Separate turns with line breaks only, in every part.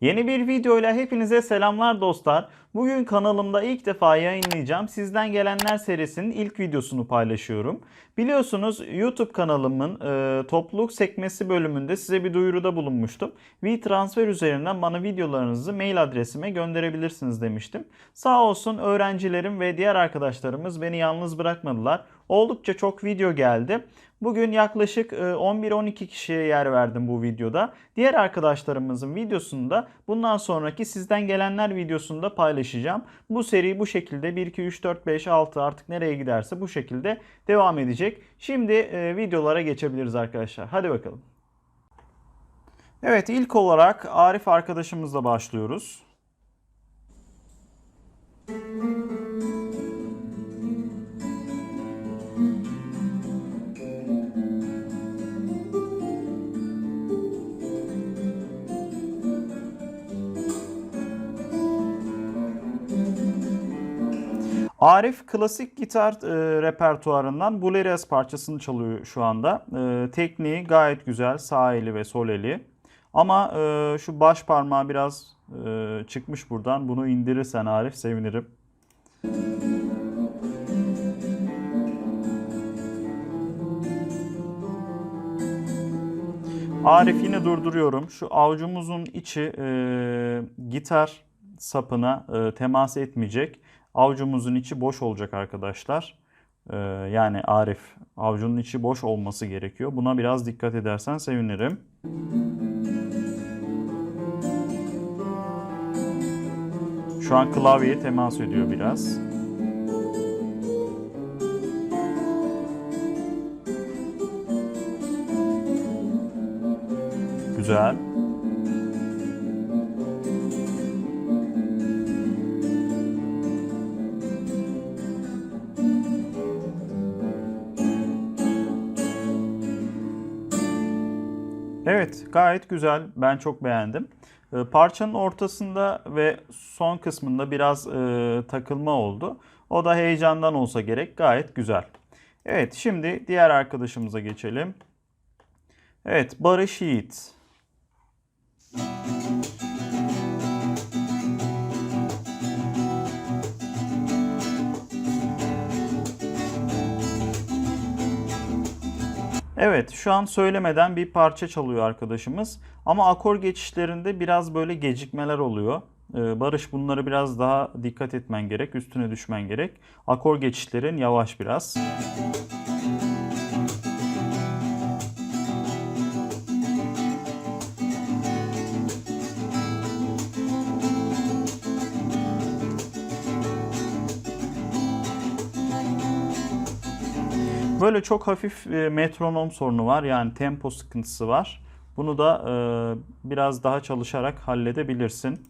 Yeni bir videoyla hepinize selamlar dostlar. Bugün kanalımda ilk defa yayınlayacağım Sizden Gelenler serisinin ilk videosunu paylaşıyorum. Biliyorsunuz YouTube kanalımın e, topluluk sekmesi bölümünde size bir duyuruda bulunmuştum. WeTransfer üzerinden bana videolarınızı mail adresime gönderebilirsiniz demiştim. Sağ olsun öğrencilerim ve diğer arkadaşlarımız beni yalnız bırakmadılar. Oldukça çok video geldi. Bugün yaklaşık e, 11-12 kişiye yer verdim bu videoda. Diğer arkadaşlarımızın videosunda bundan sonraki sizden gelenler videosunda paylaşacağım. Bu seri bu şekilde 1, 2, 3, 4, 5, 6 artık nereye giderse bu şekilde devam edecek. Şimdi e, videolara geçebiliriz arkadaşlar. Hadi bakalım. Evet ilk olarak Arif arkadaşımızla başlıyoruz. Arif klasik gitar e, repertuarından Buleres parçasını çalıyor şu anda. E, tekniği gayet güzel. Sağ eli ve sol eli. Ama e, şu baş parmağı biraz e, çıkmış buradan. Bunu indirirsen Arif sevinirim. Arif yine durduruyorum. Şu avucumuzun içi e, gitar sapına e, temas etmeyecek. Avucumuzun içi boş olacak arkadaşlar. E, yani Arif avucunun içi boş olması gerekiyor. Buna biraz dikkat edersen sevinirim. Şu an klavyeye temas ediyor biraz. Güzel. Gayet güzel. Ben çok beğendim. Ee, Parçanın ortasında ve son kısmında biraz e, takılma oldu. O da heyecandan olsa gerek. Gayet güzel. Evet, şimdi diğer arkadaşımıza geçelim. Evet, Barış Yiğit. Evet, şu an söylemeden bir parça çalıyor arkadaşımız. Ama akor geçişlerinde biraz böyle gecikmeler oluyor. Ee, Barış bunları biraz daha dikkat etmen gerek, üstüne düşmen gerek. Akor geçişlerin yavaş biraz. Böyle çok hafif e, metronom sorunu var. Yani tempo sıkıntısı var. Bunu da e, biraz daha çalışarak halledebilirsin.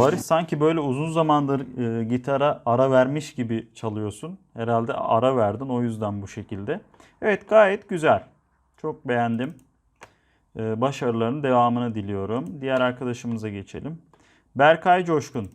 Barış sanki böyle uzun zamandır e, gitara ara vermiş gibi çalıyorsun. Herhalde ara verdin o yüzden bu şekilde. Evet gayet güzel. Çok beğendim. E, başarılarının devamını diliyorum. Diğer arkadaşımıza geçelim. Berkay Coşkun.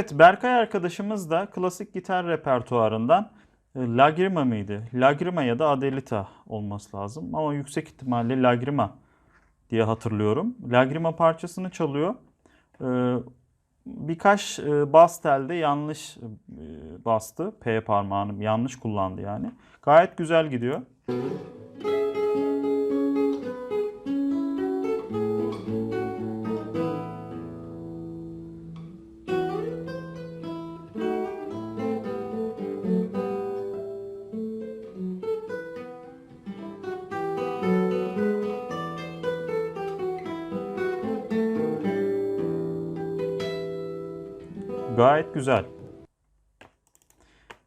Evet Berkay arkadaşımız da klasik gitar repertuarından e, Lagrima mıydı? Lagrima ya da Adelita olması lazım. Ama yüksek ihtimalle Lagrima diye hatırlıyorum. Lagrima parçasını çalıyor. Ee, Birkaç e, bas telde yanlış e, bastı. P parmağını yanlış kullandı yani. Gayet güzel gidiyor. Gayet güzel.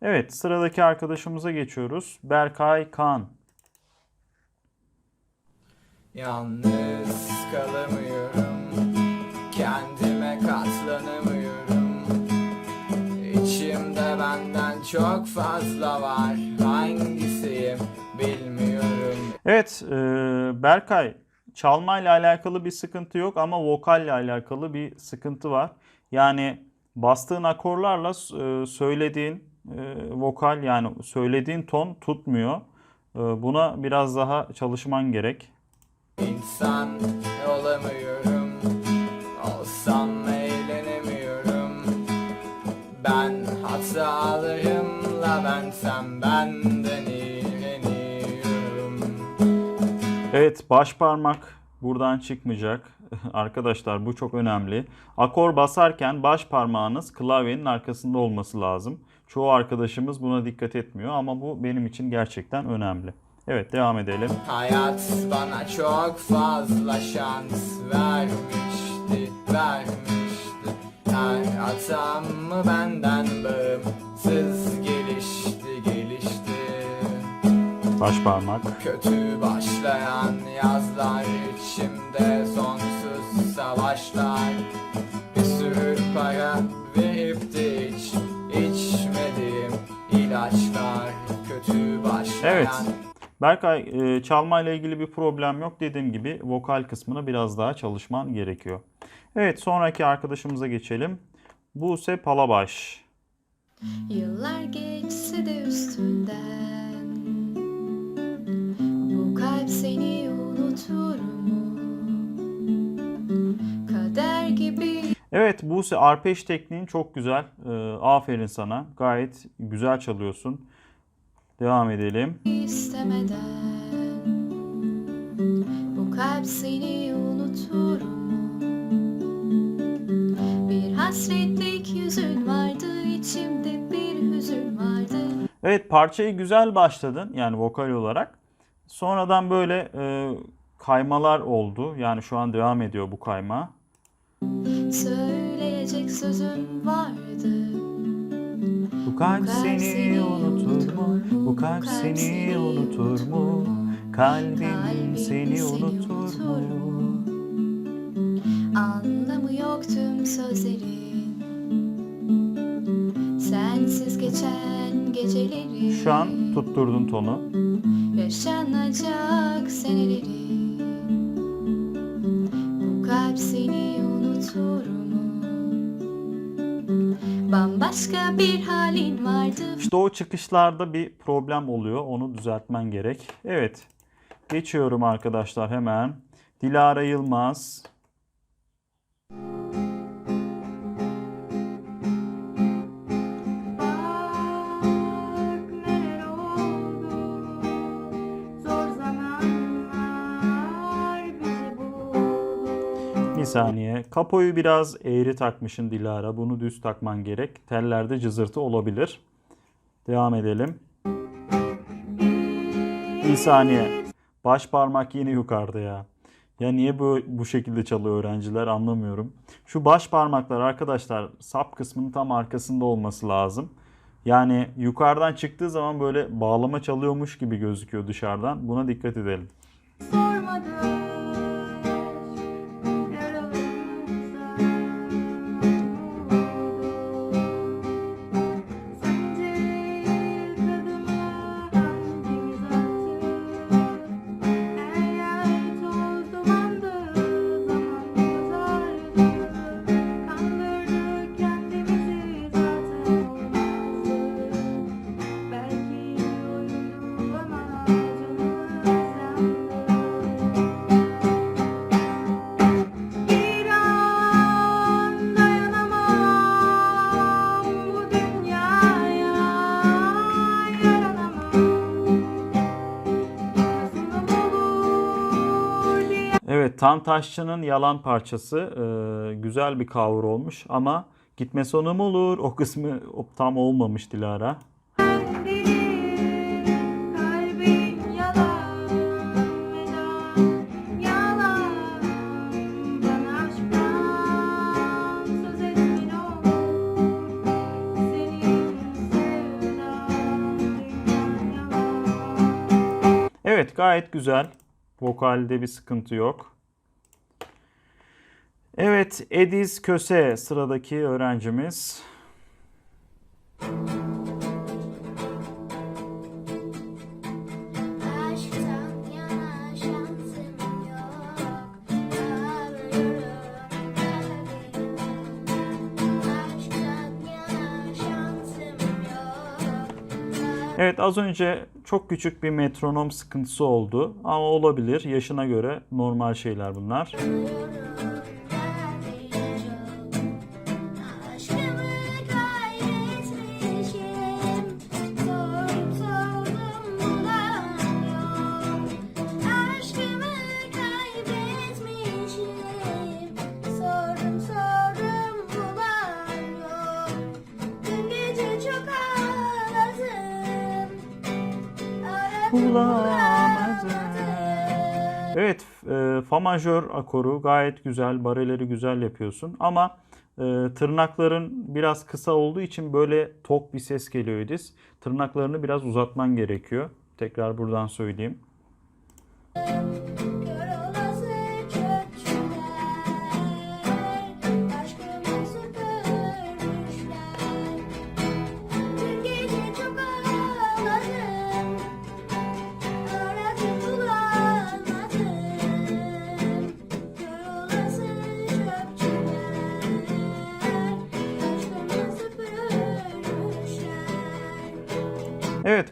Evet, sıradaki arkadaşımıza geçiyoruz. Berkay Kan.
Yalnız kalamıyorum Kendime katlanamıyorum İçimde benden çok fazla var Hangisiyim bilmiyorum
Evet, e, Berkay, çalmayla alakalı bir sıkıntı yok ama vokalle alakalı bir sıkıntı var. Yani bastığın akorlarla e, söylediğin e, vokal yani söylediğin ton tutmuyor. E, buna biraz daha çalışman gerek.
İnsan olamıyorum Olsam eğlenemiyorum Ben hatalarımla bensem benden iğreniyorum
Evet, baş parmak buradan çıkmayacak. Arkadaşlar bu çok önemli. Akor basarken baş parmağınız klavyenin arkasında olması lazım. Çoğu arkadaşımız buna dikkat etmiyor ama bu benim için gerçekten önemli. Evet, devam edelim.
Hayat bana çok fazla şans vermişti, vermişti. Her hatamı benden bağımsız gelişti, gelişti.
Baş parmak.
Kötü başlayan yazlar içimde sonsuz savaşlar. Bir sürü para verip de hiç içmediğim ilaçlar. Kötü başlayan
Evet. Berkay, e, çalmayla ilgili bir problem yok. Dediğim gibi vokal kısmına biraz daha çalışman gerekiyor. Evet, sonraki arkadaşımıza geçelim. Buse Palabaş.
Yıllar geçse de üstünden Bu kalp seni unutur mu? Kader gibi
Evet Buse arpej tekniğin çok güzel. Ee, aferin sana. Gayet güzel çalıyorsun. Devam edelim.
istemeden Bu kalp seni unutur mu? Bir hasretlik yüzün vardı içimde bir hüzün vardı
Evet parçayı güzel başladın yani vokal olarak. Sonradan böyle e, kaymalar oldu. Yani şu an devam ediyor bu kayma.
Söyleyecek sözüm vardı
Bu kalp seni unutur mu? Bu kalp seni unutur mu? Kalbim seni unutur mu?
Anlamı yok tüm sözlerin Sensiz geçen geceleri
Şu an tutturdun tonu.
Yaşanacak seneleri Bu kalp seni unutur mu? Bambaşka bir halin vardı
İşte o çıkışlarda bir problem oluyor. Onu düzeltmen gerek. Evet. Geçiyorum arkadaşlar hemen. Dilara Yılmaz. Saniye. Kapoyu biraz eğri takmışsın Dilara. Bunu düz takman gerek. Tellerde cızırtı olabilir. Devam edelim. Bir saniye. Baş parmak yine yukarıda ya. Ya niye bu, bu şekilde çalıyor öğrenciler anlamıyorum. Şu baş parmaklar arkadaşlar sap kısmının tam arkasında olması lazım. Yani yukarıdan çıktığı zaman böyle bağlama çalıyormuş gibi gözüküyor dışarıdan. Buna dikkat edelim.
Sormadım
Tan Taşçı'nın yalan parçası e, güzel bir cover olmuş ama gitme sonu mu olur? O kısmı tam olmamış Dilara. Evet gayet güzel. Vokalde bir sıkıntı yok. Evet Ediz Köse sıradaki öğrencimiz. Evet az önce çok küçük bir metronom sıkıntısı oldu ama olabilir. Yaşına göre normal şeyler bunlar. Fa majör akoru gayet güzel. Bareleri güzel yapıyorsun ama e, tırnakların biraz kısa olduğu için böyle tok bir ses geliyor Ediz. Tırnaklarını biraz uzatman gerekiyor. Tekrar buradan söyleyeyim.
Kör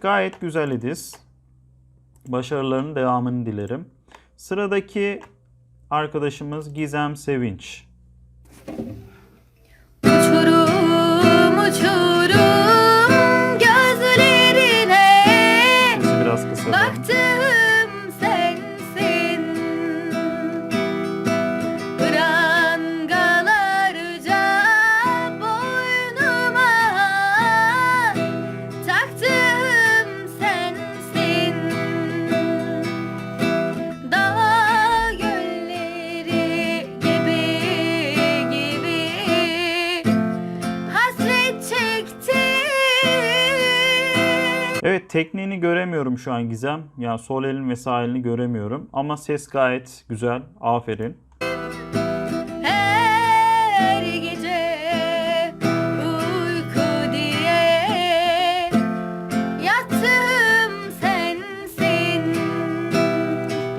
Gayet güzel Ediz. Başarılarının devamını dilerim. Sıradaki arkadaşımız Gizem Sevinç.
Uçurum uçurum
tekniğini göremiyorum şu an Gizem. Yani sol elin ve sağ elini göremiyorum. Ama ses gayet güzel. Aferin.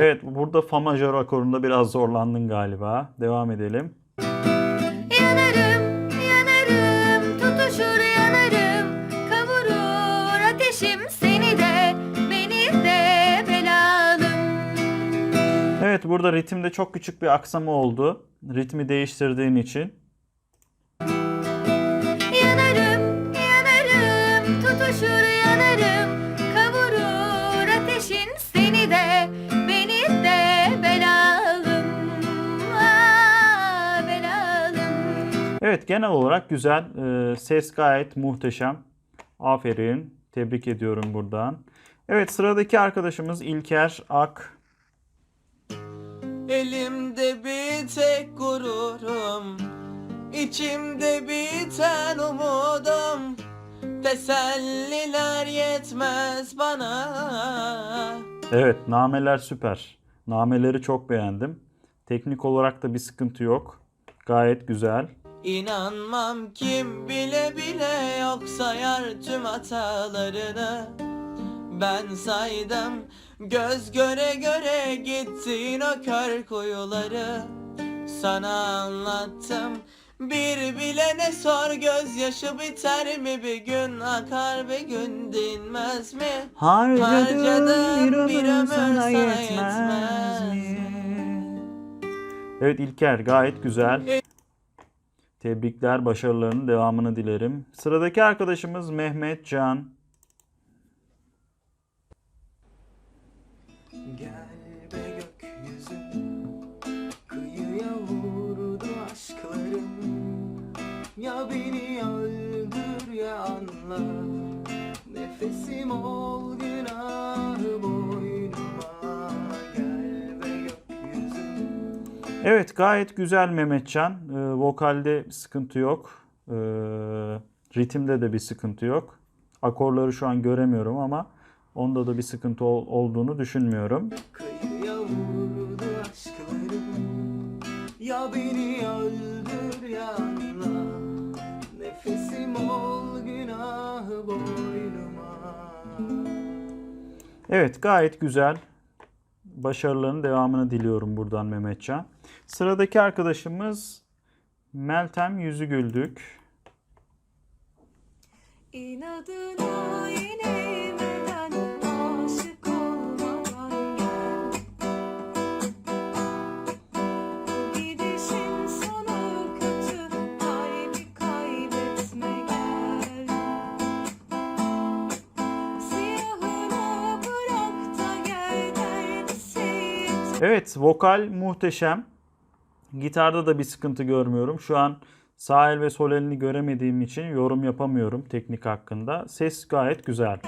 Evet burada fa majör akorunda biraz zorlandın galiba. Devam edelim.
Yanarım,
Evet burada ritimde çok küçük bir aksama oldu. Ritmi değiştirdiğin için.
Yanarım, yanarım, tutuşur yanarım, kavurur ateşin seni de, beni de belalım. Ah, belalım.
Evet genel olarak güzel. Ee, ses gayet muhteşem. Aferin. Tebrik ediyorum buradan. Evet sıradaki arkadaşımız İlker Ak.
Elimde bir tek gururum İçimde biten umudum Teselliler yetmez bana
Evet nameler süper. Nameleri çok beğendim. Teknik olarak da bir sıkıntı yok. Gayet güzel.
İnanmam kim bile bile yok sayar tüm hatalarını Ben saydım göz göre göre gittin o kör kuyuları Sana anlattım bir bile ne sor gözyaşı biter mi bir gün akar bir gün dinmez mi Harcadım bir ömür sana yetmez mi?
Evet İlker gayet güzel. Tebrikler, başarılarının devamını dilerim. Sıradaki arkadaşımız Mehmet Can.
Gel be gökyüzü Kıyıya vurdu aşklarım Ya beni öldür ya anla Nefesim ol günahı boynuma Gel be gökyüzü
Evet gayet güzel Mehmetcan. Ee, vokalde sıkıntı yok. Ee, ritimde de bir sıkıntı yok. Akorları şu an göremiyorum ama Onda da bir sıkıntı ol- olduğunu düşünmüyorum.
Ya beni öldür ya anla Nefesim ol günahı boynuma
Evet gayet güzel. Başarıların devamını diliyorum buradan Mehmetcan. Sıradaki arkadaşımız Meltem Yüzü Güldük.
İnadına yenemeden
Evet vokal muhteşem. Gitarda da bir sıkıntı görmüyorum. Şu an sağ el ve sol elini göremediğim için yorum yapamıyorum teknik hakkında. Ses gayet güzel.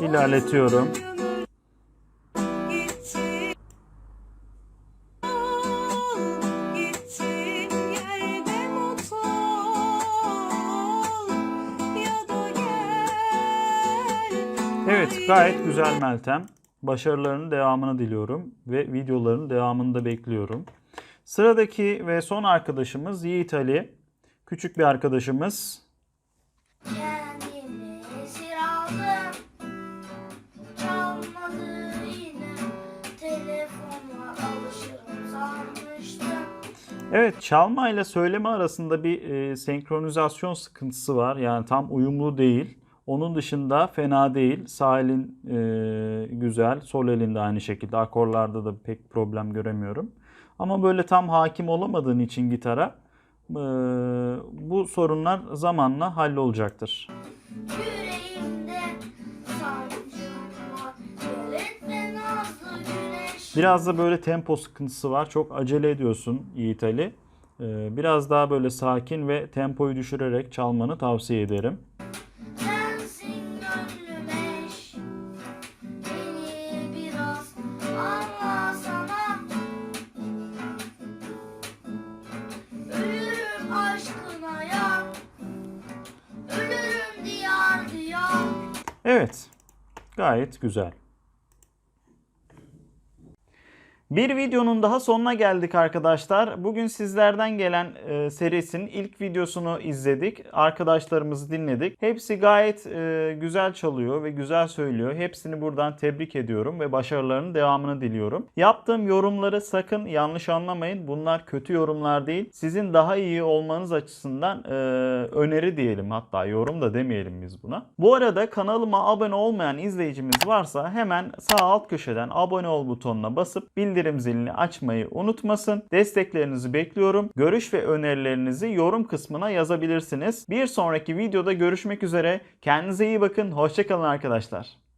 Gel
Evet gayet güzel Meltem. Başarılarının devamını diliyorum ve videoların devamını da bekliyorum. Sıradaki ve son arkadaşımız Yiğit Ali. Küçük bir arkadaşımız. Evet çalma ile söyleme arasında bir e, senkronizasyon sıkıntısı var. Yani tam uyumlu değil. Onun dışında fena değil. Sağ elin e, güzel, sol elin de aynı şekilde. Akorlarda da pek problem göremiyorum. Ama böyle tam hakim olamadığın için gitara e, bu sorunlar zamanla hallolacaktır.
Yüreğimde
Biraz da böyle tempo sıkıntısı var. Çok acele ediyorsun Yiğit Ali. E, biraz daha böyle sakin ve tempoyu düşürerek çalmanı tavsiye ederim.
Sensin gönlüm eş Beni biraz anlasana Ölürüm aşkına ya Ölürüm diyar diyar
Evet. Gayet güzel. Bir videonun daha sonuna geldik arkadaşlar. Bugün sizlerden gelen e, serisinin ilk videosunu izledik. Arkadaşlarımızı dinledik. Hepsi gayet e, güzel çalıyor ve güzel söylüyor. Hepsini buradan tebrik ediyorum ve başarılarının devamını diliyorum. Yaptığım yorumları sakın yanlış anlamayın. Bunlar kötü yorumlar değil. Sizin daha iyi olmanız açısından e, öneri diyelim hatta yorum da demeyelim biz buna. Bu arada kanalıma abone olmayan izleyicimiz varsa hemen sağ alt köşeden abone ol butonuna basıp bildirim zilini açmayı unutmasın. Desteklerinizi bekliyorum. Görüş ve önerilerinizi yorum kısmına yazabilirsiniz. Bir sonraki videoda görüşmek üzere. Kendinize iyi bakın. Hoşçakalın arkadaşlar.